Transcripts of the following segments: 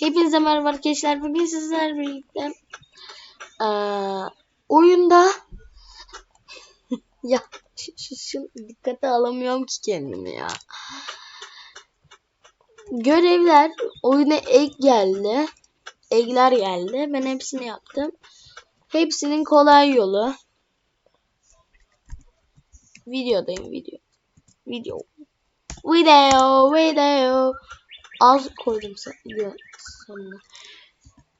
Hepinize merhaba arkadaşlar. Bugün sizlerle birlikte eee, oyunda ya şu, şu, şu dikkate alamıyorum ki kendimi ya. Görevler oyuna ek geldi. Ekler geldi. Ben hepsini yaptım. Hepsinin kolay yolu. Videodayım video. Video. Video. Video. Az koydum sa- video sonuna.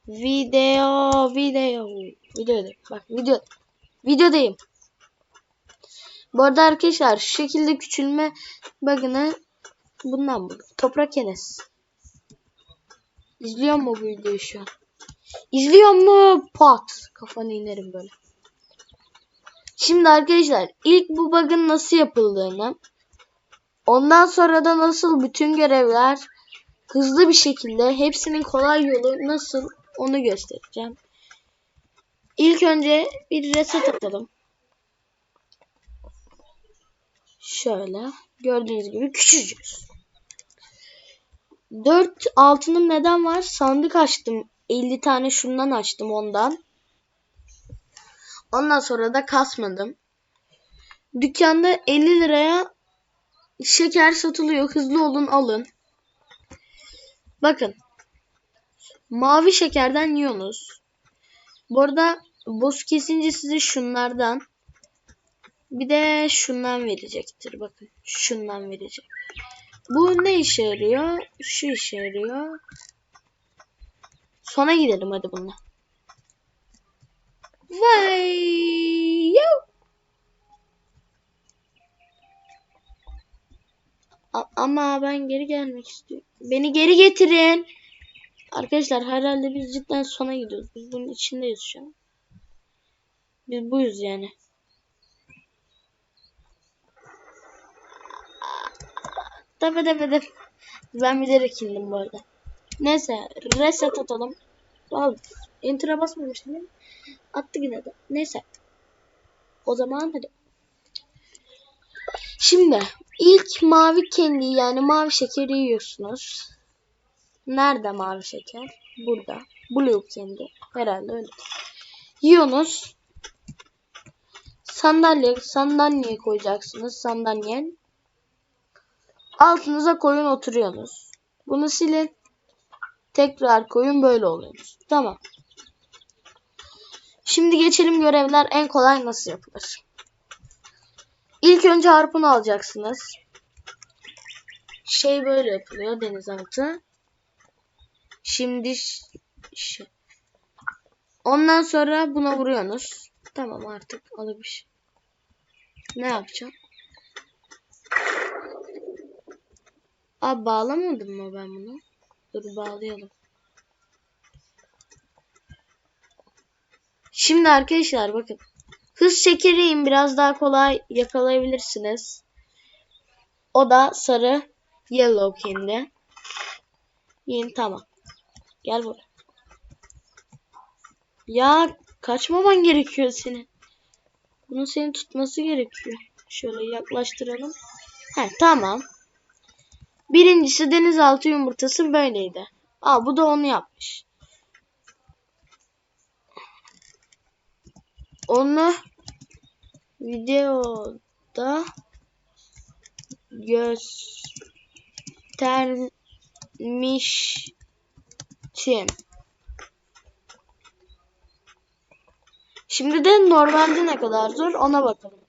Video, video, videodayım. Bak video, videodayım. Bu arada arkadaşlar şu şekilde küçülme bug'ını bundan buldum. Toprak Enes. İzliyor mu bu videoyu şu an? İzliyor mu? Pat. Kafanı inerim böyle. Şimdi arkadaşlar ilk bu bug'ın nasıl yapıldığını ondan sonra da nasıl bütün görevler hızlı bir şekilde hepsinin kolay yolu nasıl onu göstereceğim. İlk önce bir reset atalım. Şöyle gördüğünüz gibi küçücüğüz. 4 altınım neden var? Sandık açtım. 50 tane şundan açtım ondan. Ondan sonra da kasmadım. Dükkanda 50 liraya şeker satılıyor. Hızlı olun alın. Bakın. Mavi şekerden yiyorsunuz. Bu arada boss kesince size şunlardan bir de şundan verecektir. Bakın. Şundan verecek. Bu ne işe yarıyor? Şu işe yarıyor. Sona gidelim hadi bununla. Vay! Yo! Ama ben geri gelmek istiyorum. Beni geri getirin. Arkadaşlar herhalde biz cidden sona gidiyoruz. Biz bunun içindeyiz şu an. Biz buyuz yani. Tabi tabi tabi. Ben bilerek indim bu arada. Neyse reset atalım. Al. Enter'a basmamıştım değil mi? Attı yine de. Neyse. O zaman hadi. Şimdi ilk mavi kendi yani mavi şekeri yiyorsunuz. Nerede mavi şeker? Burada. Blue kendi. Herhalde öyle. Yiyorsunuz. Sandalye, sandalye koyacaksınız. Sandalye. Altınıza koyun oturuyorsunuz. Bunu silin. Tekrar koyun böyle oluyorsunuz. Tamam. Şimdi geçelim görevler en kolay nasıl yapılır. İlk önce harpun alacaksınız. Şey böyle yapılıyor denizaltı. Şimdi ş- ş- ondan sonra buna vuruyorsunuz. Tamam artık alışmış. Ne yapacağım? Abi bağlamadım mı ben bunu? Dur bağlayalım. Şimdi arkadaşlar bakın. Hız şekeriyim biraz daha kolay yakalayabilirsiniz. O da sarı yellow kendi. Yine tamam. Gel buraya. Ya kaçmaman gerekiyor senin. Bunun seni tutması gerekiyor. Şöyle yaklaştıralım. He tamam. Birincisi denizaltı yumurtası böyleydi. Aa bu da onu yapmış. Onu videoda göstermiştim. Şimdi de normalde ne kadar zor ona bakalım.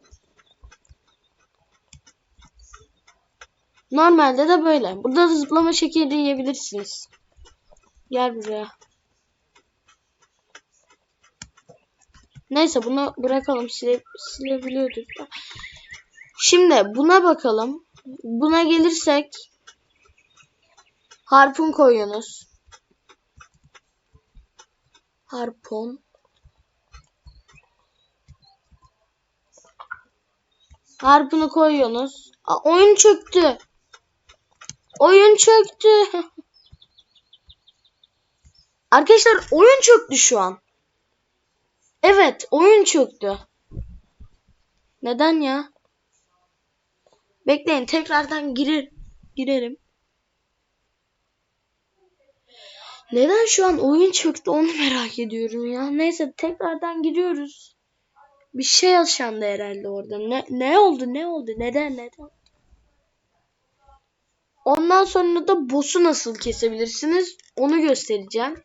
Normalde de böyle. Burada da zıplama şekeri yiyebilirsiniz. Gel buraya. Neyse bunu bırakalım. Sile, silebiliyorduk. da. Şimdi buna bakalım. Buna gelirsek harpun koyuyorsunuz. Harpun. Harpunu koyuyorsunuz. Aa, oyun çöktü. Oyun çöktü. Arkadaşlar oyun çöktü şu an. Evet oyun çöktü. Neden ya? Bekleyin tekrardan girer girerim. Neden şu an oyun çöktü onu merak ediyorum ya. Neyse tekrardan gidiyoruz. Bir şey yaşandı herhalde orada. Ne, ne oldu ne oldu neden neden? Ondan sonra da boss'u nasıl kesebilirsiniz onu göstereceğim.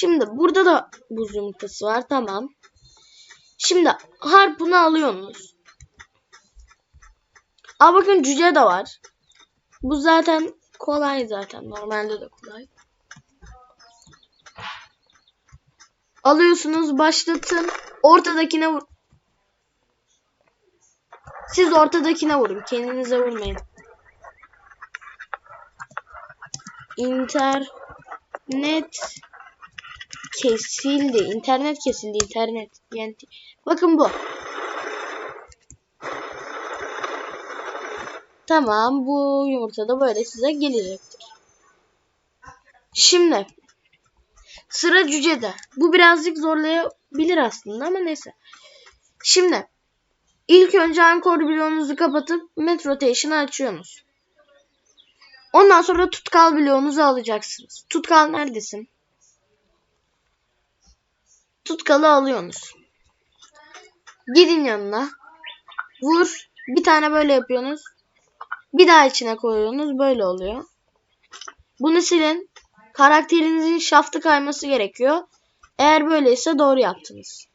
Şimdi burada da buz yumurtası var tamam. Şimdi harpunu alıyorsunuz. Aa bakın cüce de var. Bu zaten kolay zaten. Normalde de kolay. Alıyorsunuz başlatın. Ortadakine vur. Siz ortadakine vurun. Kendinize vurmayın. İnternet kesildi. İnternet kesildi. İnternet. Yani bakın bu. Tamam bu yumurta da böyle size gelecektir. Şimdi sıra cücede. Bu birazcık zorlayabilir aslında ama neyse. Şimdi ilk önce ankor bloğunuzu kapatıp metro rotation'ı açıyorsunuz. Ondan sonra tutkal bloğunuzu alacaksınız. Tutkal neredesin? Tutkalı alıyorsunuz. Gidin yanına. Vur. Bir tane böyle yapıyorsunuz. Bir daha içine koyuyorsunuz. Böyle oluyor. Bunu silin. Karakterinizin şaftı kayması gerekiyor. Eğer böyleyse doğru yaptınız.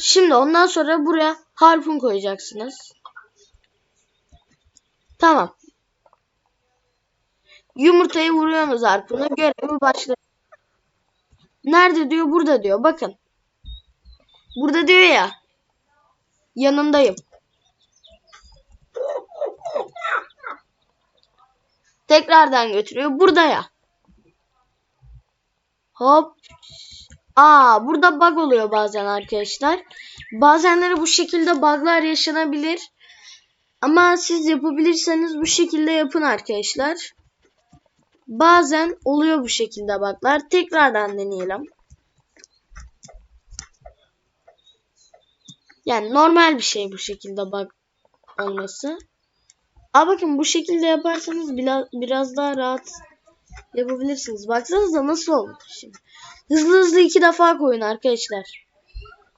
Şimdi ondan sonra buraya harpun koyacaksınız. Tamam. Yumurtayı vuruyorsunuz harpuna. Görevi başlıyor. Nerede diyor? Burada diyor. Bakın. Burada diyor ya. Yanındayım. Tekrardan götürüyor. Burada ya. Hop. Aa, burada bug oluyor bazen arkadaşlar. Bazenleri bu şekilde bug'lar yaşanabilir. Ama siz yapabilirseniz bu şekilde yapın arkadaşlar. Bazen oluyor bu şekilde bug'lar. Tekrardan deneyelim. Yani normal bir şey bu şekilde bug olması. Aa bakın bu şekilde yaparsanız biraz, biraz daha rahat yapabilirsiniz. Baksanıza nasıl oldu şimdi. Hızlı hızlı iki defa koyun arkadaşlar.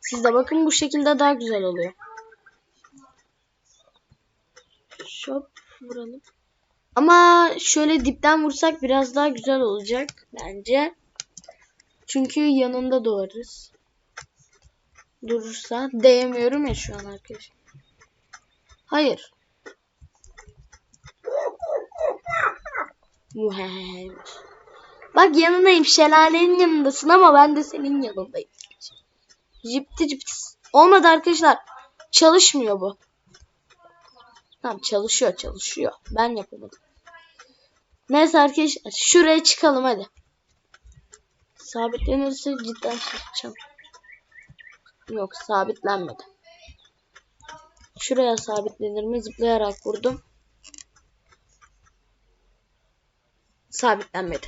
Siz de bakın bu şekilde daha güzel oluyor. Şop vuralım. Ama şöyle dipten vursak biraz daha güzel olacak bence. Çünkü yanında doğarız. Durursa değemiyorum ya şu an arkadaşlar. Hayır. Muheymiş. Bak yanındayım. Şelalenin yanındasın ama ben de senin yanındayım. Cipti cipti. Olmadı arkadaşlar. Çalışmıyor bu. Tamam çalışıyor çalışıyor. Ben yapamadım. Neyse arkadaşlar şuraya çıkalım hadi. Sabitlenirse cidden şaşıracağım. Yok sabitlenmedi. Şuraya sabitlenir mi? Zıplayarak vurdum. Sabitlenmedi.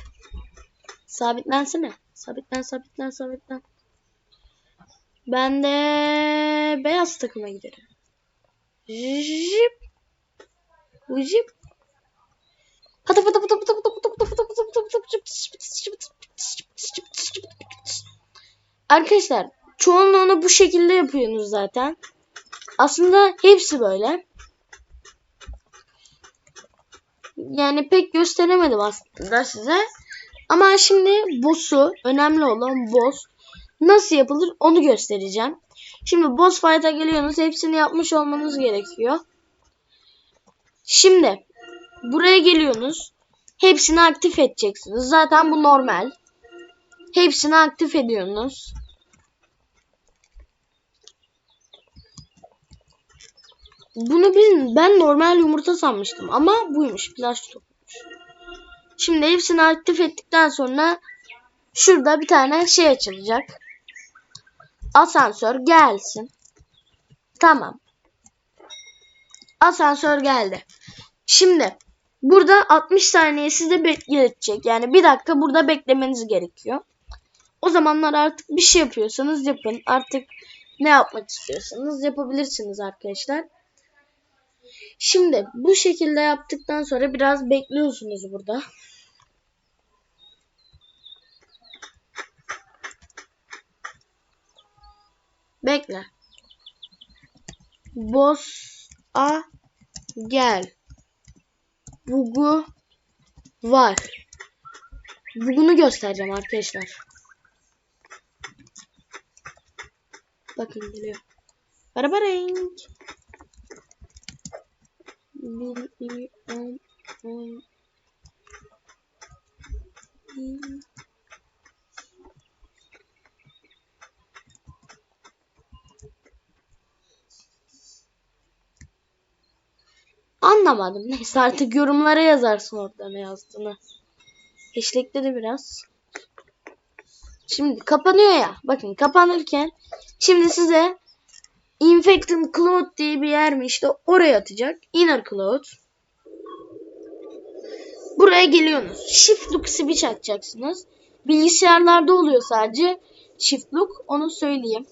Sabitlensene. Sabitlen sabitlen sabitlen. Ben de beyaz takıma giderim. Jip. Jip. Pata pata pata pata pata pata pata pata pata pata pata Arkadaşlar çoğunluğunu bu şekilde yapıyorsunuz zaten. Aslında hepsi böyle. Yani pek gösteremedim aslında size. Ama şimdi boss'u, önemli olan boss nasıl yapılır onu göstereceğim. Şimdi boss fight'a geliyorsunuz. Hepsini yapmış olmanız gerekiyor. Şimdi buraya geliyorsunuz. Hepsini aktif edeceksiniz. Zaten bu normal. Hepsini aktif ediyorsunuz. Bunu biz, ben normal yumurta sanmıştım ama buymuş plaj topmuş. Şimdi hepsini aktif ettikten sonra şurada bir tane şey açılacak. Asansör gelsin. Tamam. Asansör geldi. Şimdi burada 60 saniye size bekletecek. Yani bir dakika burada beklemeniz gerekiyor. O zamanlar artık bir şey yapıyorsanız yapın. Artık ne yapmak istiyorsanız yapabilirsiniz arkadaşlar. Şimdi bu şekilde yaptıktan sonra biraz bekliyorsunuz burada. Bekle. Boss'a gel. Bugu var. Bugunu göstereceğim arkadaşlar. Bakın geliyor. Araba renk. Bir, on. Anlamadım. Neyse artık yorumlara yazarsın orada ne yazdığını. Hashtag'de biraz. Şimdi kapanıyor ya. Bakın kapanırken şimdi size Infected Cloud diye bir yer mi işte oraya atacak. Inner Cloud. Buraya geliyorsunuz. Shift look switch açacaksınız. Bilgisayarlarda oluyor sadece. Shift look onu söyleyeyim.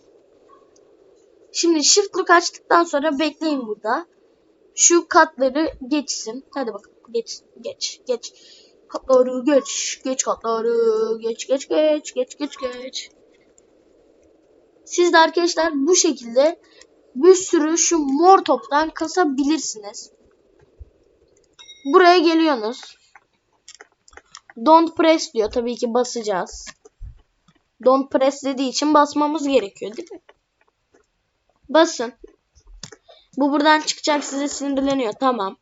Şimdi shift look açtıktan sonra bekleyin burada. Şu katları geçsin. Hadi bakalım. Geç, geç, geç. Katları geç, geç katları, geç, geç, geç, geç, geç, geç. Siz de arkadaşlar bu şekilde bir sürü şu mor toptan kasabilirsiniz. Buraya geliyorsunuz. Don't press diyor. Tabii ki basacağız. Don't press dediği için basmamız gerekiyor değil mi? Basın. Bu buradan çıkacak size sinirleniyor. Tamam.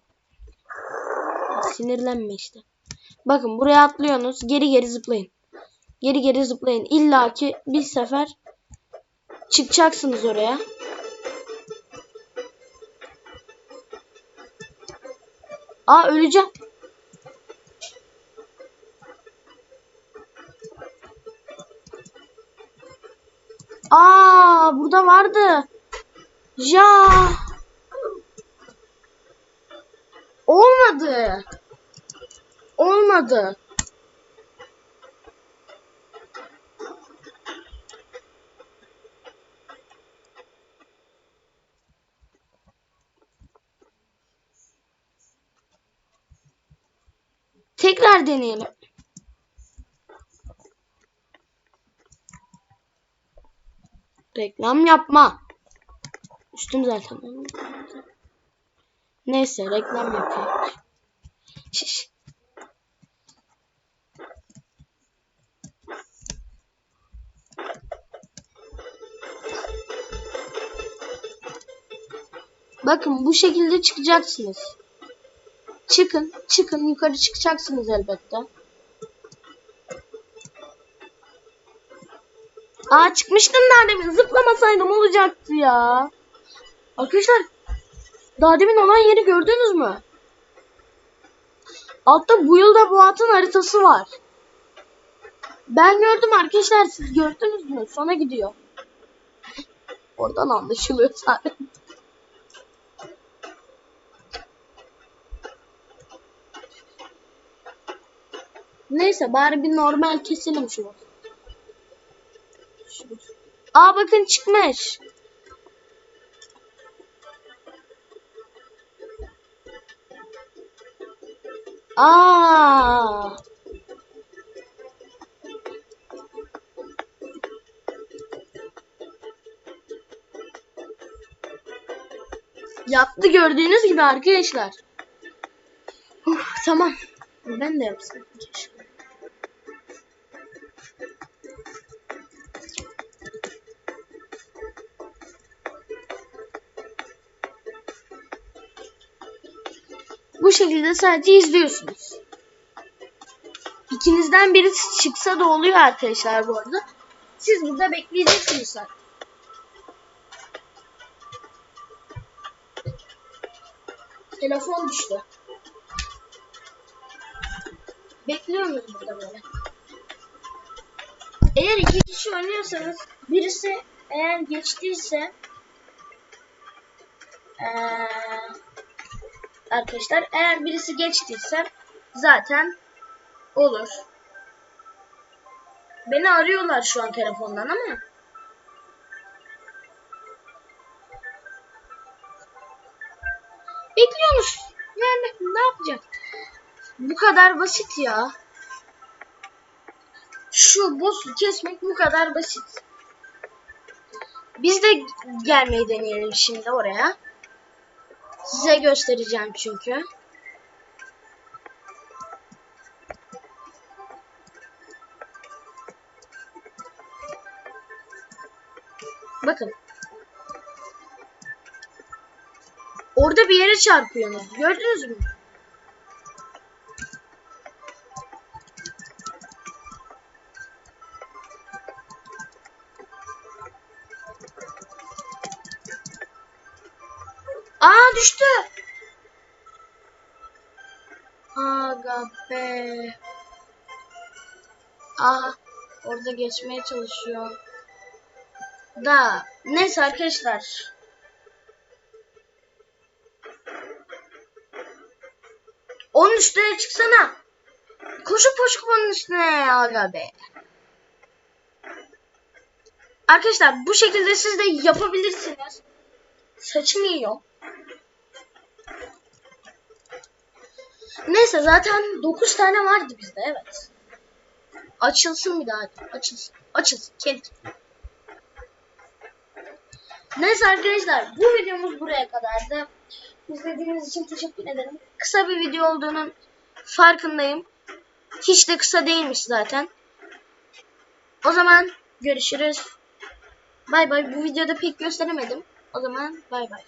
Sinirlenme işte. Bakın buraya atlıyorsunuz. Geri geri zıplayın. Geri geri zıplayın. İlla ki bir sefer çıkacaksınız oraya. Aa öleceğim. Aa burada vardı. Ya. Olmadı. Olmadı. Tekrar deneyelim. Reklam yapma. Üstüm zaten. Neyse reklam yapıyor. Şiş. Bakın bu şekilde çıkacaksınız. Çıkın, çıkın yukarı çıkacaksınız elbette. Aa çıkmıştım daha demin. Zıplamasaydım olacaktı ya. Arkadaşlar daha demin olan yeri gördünüz mü? Altta bu yılda bu atın haritası var. Ben gördüm arkadaşlar siz gördünüz mü? Sona gidiyor. Oradan anlaşılıyor zaten. Neyse bari bir normal keselim şunu. Aa bakın çıkmış. Aa. Yaptı gördüğünüz gibi arkadaşlar. Uf, tamam. Ben de yapsam Bu şekilde sadece izliyorsunuz. İkinizden biri çıksa da oluyor arkadaşlar bu arada. Siz burada bekleyeceksiniz zaten. Telefon düştü. Bekliyorsunuz burada böyle. Eğer iki kişi oynuyorsanız birisi eğer geçtiyse ee, arkadaşlar eğer birisi geçtiyse zaten olur. Beni arıyorlar şu an telefondan ama Bekliyorsunuz yapacak. Bu kadar basit ya. Şu boss'u kesmek bu kadar basit. Biz de gelmeyi deneyelim şimdi oraya. Size göstereceğim çünkü. Bakın. Orada bir yere çarpıyorsunuz. Gördünüz mü? Aa düştü. Aga be. Aa orada geçmeye çalışıyor. Da neyse arkadaşlar. Onun üstüne çıksana. Koşup koşup onun üstüne aga be. Arkadaşlar bu şekilde siz de yapabilirsiniz. Saçım yiyor. Neyse zaten 9 tane vardı bizde evet. Açılsın bir daha. Açılsın. Açılsın. Kendi. Neyse arkadaşlar bu videomuz buraya kadardı. İzlediğiniz için teşekkür ederim. Kısa bir video olduğunun farkındayım. Hiç de kısa değilmiş zaten. O zaman görüşürüz. Bay bay. Bu videoda pek gösteremedim. O zaman bay bay.